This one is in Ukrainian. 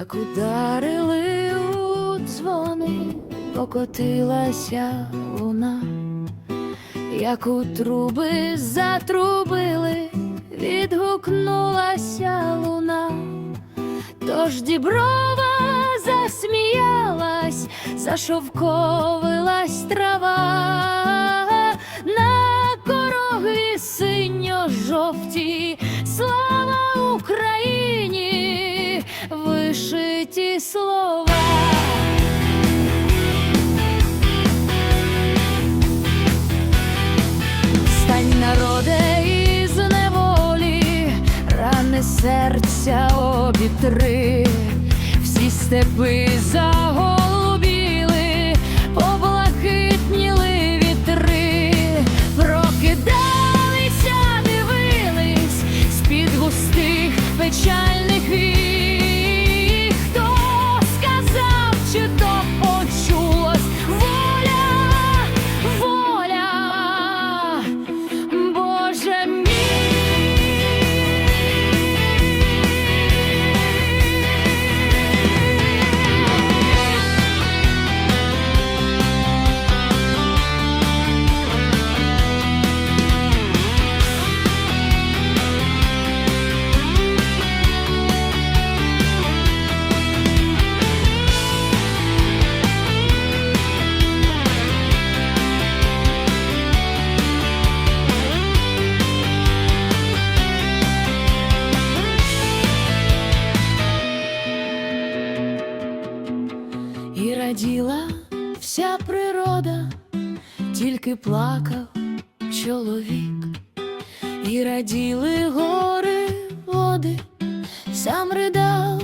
як ударили у дзвони, покотилася луна, як у труби затрубили, відгукнулася луна, тож діброва засміялась, зашовковилась трава, на короги синьо-жовті, слава вишиті слова. Стань народе із неволі, рани серця обітри, всі степи заголубіли, І раділа вся природа, тільки плакав чоловік, і раділи гори води, сам ридав